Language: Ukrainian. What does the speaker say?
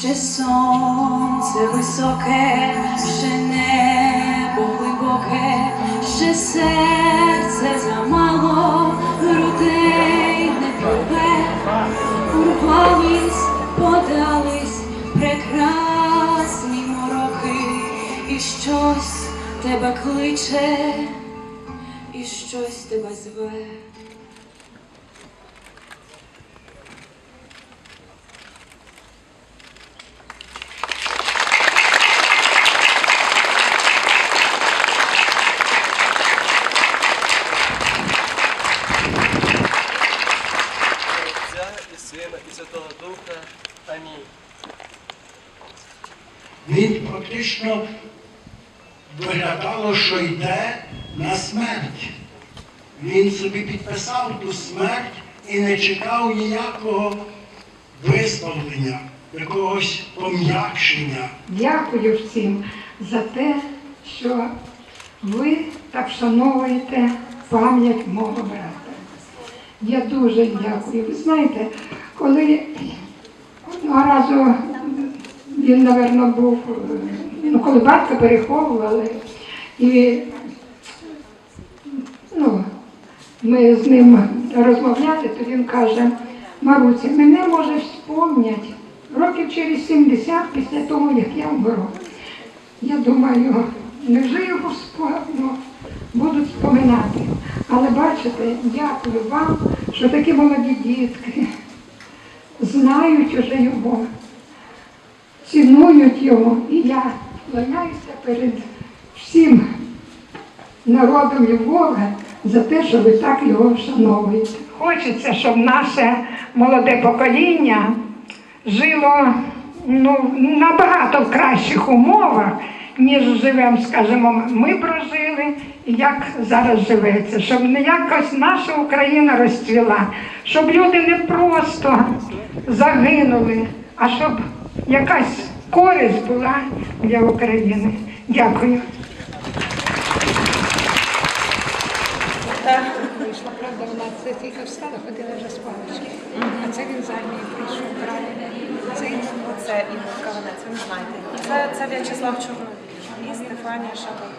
Ще сонце високе, ще небо глибоке, ще серце замало, грудей не пробе, урвались, подались прекрасні мороки, і щось тебе кличе, і щось тебе зве. Отця і Сина, і Святого Духа. Амінь. Він практично виглядало, що йде на смерть. Він собі підписав ту смерть і не чекав ніякого виставлення, якогось пом'якшення. Дякую всім за те, що ви так вшановуєте пам'ять мого брата. Я дуже дякую. Ви знаєте, коли одного разу він, напевно, був, ну, коли батька переховували, і ну, ми з ним розмовляли, то він каже, Маруся, мене може вспомнять років через 70 після того, як я вмру. Я думаю, невже його ну, будуть споминати. Але бачите, дякую вам, що такі молоді дітки знають уже його, цінують його. І я кланяюся перед всім народом Львова за те, що ви так його вшановуєте. Хочеться, щоб наше молоде покоління жило ну, набагато в кращих умовах, ніж живемо, скажімо, ми прожили, і як зараз живеться, щоб не якось наша Україна розцвіла, щоб люди не просто загинули, а щоб якась користь була для України. Дякую. Вийшла, правда, вона це тільки встала, ходила вже з палички. А це він з прийшов правильно. Це він Це Ігор Каванець, ви знаєте. Це, це В'ячеслав Чорновіл і Стефанія Шабат.